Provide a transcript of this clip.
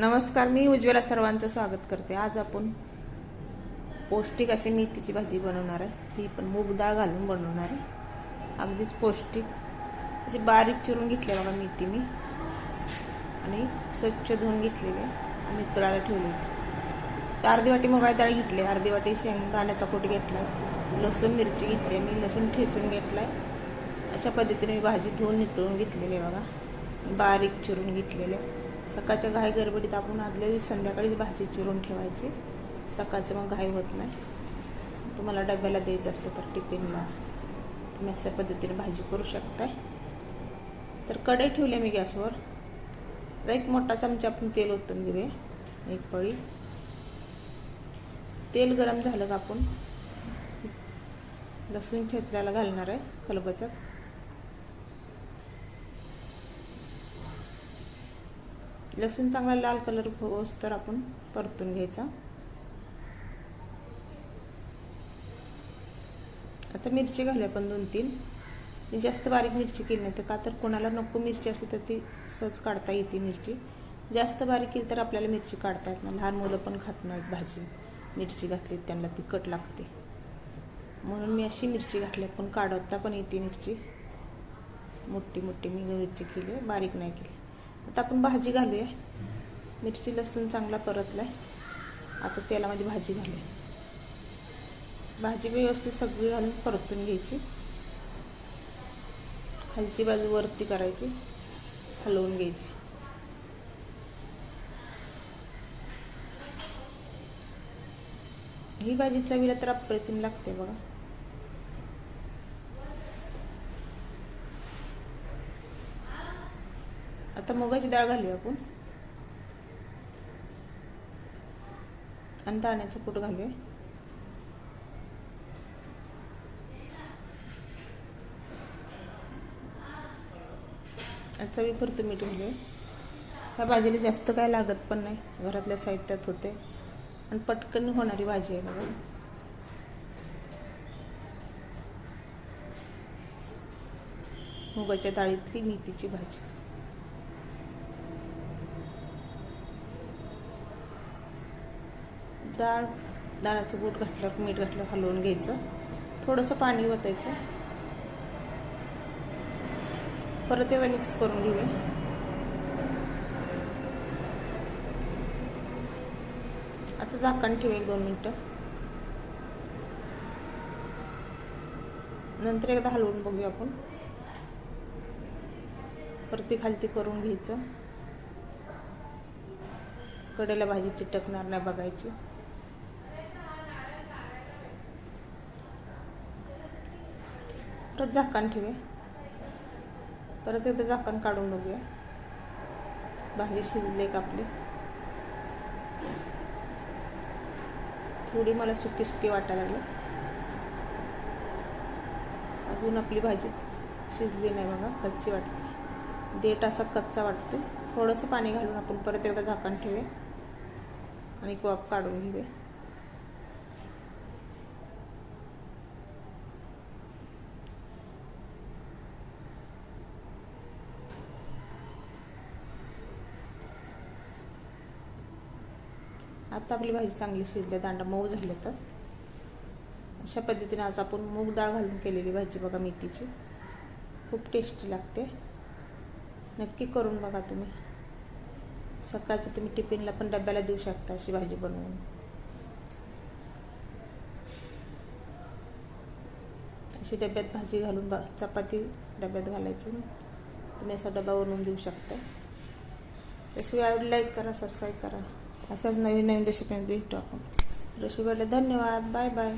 नमस्कार मी उज्ज्वला सर्वांचं स्वागत करते. आज आपण पौष्टिक अशी मेथीची भाजी बनवणार आहे. ती पण मूग डाळ घालून बनवणार आहे. अगदीच पौष्टिक. अशी बारीक चिरून घेतली बघा मेथी मी. आणि स्वच्छ धुवून घेतलेली आहे. आणि तळायला ठेवली होती तर अर्धी वाटी मुगाची डाळ घेतली अर्धी वाटी शेंगदाण्याचा कूट घेतला लसूण मिरची घेतली मी लसूण ठेचून घेतला आहे. अशा पद्धतीने मी भाजी धुवून नितळून घेतलेली आहे बघा. बारीक चिरून घेतलेले सकाळच्या घाई गडबडीत आपण आदल्या दिवशी संध्याकाळीच भाजी चिरून ठेवायची. सकाळचं मग घाई होत नाही. तुम्हाला डब्याला द्यायचं असलं तर टिफिनला. तुम्ही अशा पद्धतीने भाजी करू शकताय. तर कढई ठेवली मी गॅसवर. तर एक मोठा चमचा आपण तेल ओतून घेऊया. एक पळी. तेल गरम झालं का आपण? लसूण ठेचल्याला घालणार आहे खलबत्यात लसूण चांगला लाल कलर होस तर आपण परतून घ्यायचा. आता मिरची घालूया पण दोन तीन. मी जास्त बारीक मिरची केली नाही तर का तर कोणाला नको मिरची असली तर ती सहज काढता येते मिरची. जास्त बारीक केली तर आपल्याला मिरची काढता येत नाही. लहान मुलं पण खात नाहीत भाजी. मिरची घातली त्यांना तिखट लागते. म्हणून मी अशी मिरची घातली पण काढवता पण येते मिरची. मोठी मोठी मी मिरची केली बारीक नाही केली. आता आपण भाजी घालूया. मिरची लसूण चांगला परतला आहे आता तेलामध्ये भाजी घालूया. भाजी व्यवस्थित सगळी घालून परतून घ्यायची. खालची बाजू वरती करायची. हलवून घ्यायची. ही भाजी चवीला तर अप्रतिम लागते बघा. आता मुगाची डाळ घालूया आपण. आणि दाण्याचं कूट घालूया. चवीपुरतं मीठ घालूया. ह्या भाजीला जास्त काय लागत पण नाही. घरातल्या साहित्यात होते. आणि पटकन होणारी भाजी आहे बघा. मुगाच्या डाळीतली मेथीची भाजी. डाळ डाळाचं बूट घातलं मीठ घातलं हलवून घ्यायचं. थोडंसं पाणी ओतायचं. परत एकदा मिक्स करून घेऊया. आता झाकण ठेवू दोन मिनटं. नंतर एकदा हलवून बघूया आपण. परती खालती करून घ्यायचं. कडेला भाजी चिटकणार नाही बघायची. परत झाकण ठेवूया. परत एकदा झाकण काढून बघूया. भाजी शिजली का आपली. थोडी मला सुकी सुकी वाटायला लागली. अजून आपली भाजी शिजली नाही बघा कच्ची वाटते. देठ असा कच्चा वाटतो. थोडंसं पाणी घालून आपण परत एकदा झाकण ठेवूया. आणि वाफ काढून घेऊया. आता आपली भाजी चांगली शिजली दांडा मऊ झाले तर. अशा पद्धतीने आज आपण मूग डाळ घालून केलेली भाजी बघा मेथीची. खूप टेस्टी लागते. नक्की करून बघा तुम्ही. सकाळचं तुम्ही टिफिनला पण डब्याला देऊ शकता अशी भाजी बनवून. अशी डब्यात भाजी घालून बा चपाती डब्यात घालायची. तुम्ही असा डबा बनवून देऊ शकता. तशी आवडली लाईक करा सबस्क्राईब करा. अशाच नवीन नवीन रेसिपी भेटतो आपण. रेसिपीला धन्यवाद. Bye bye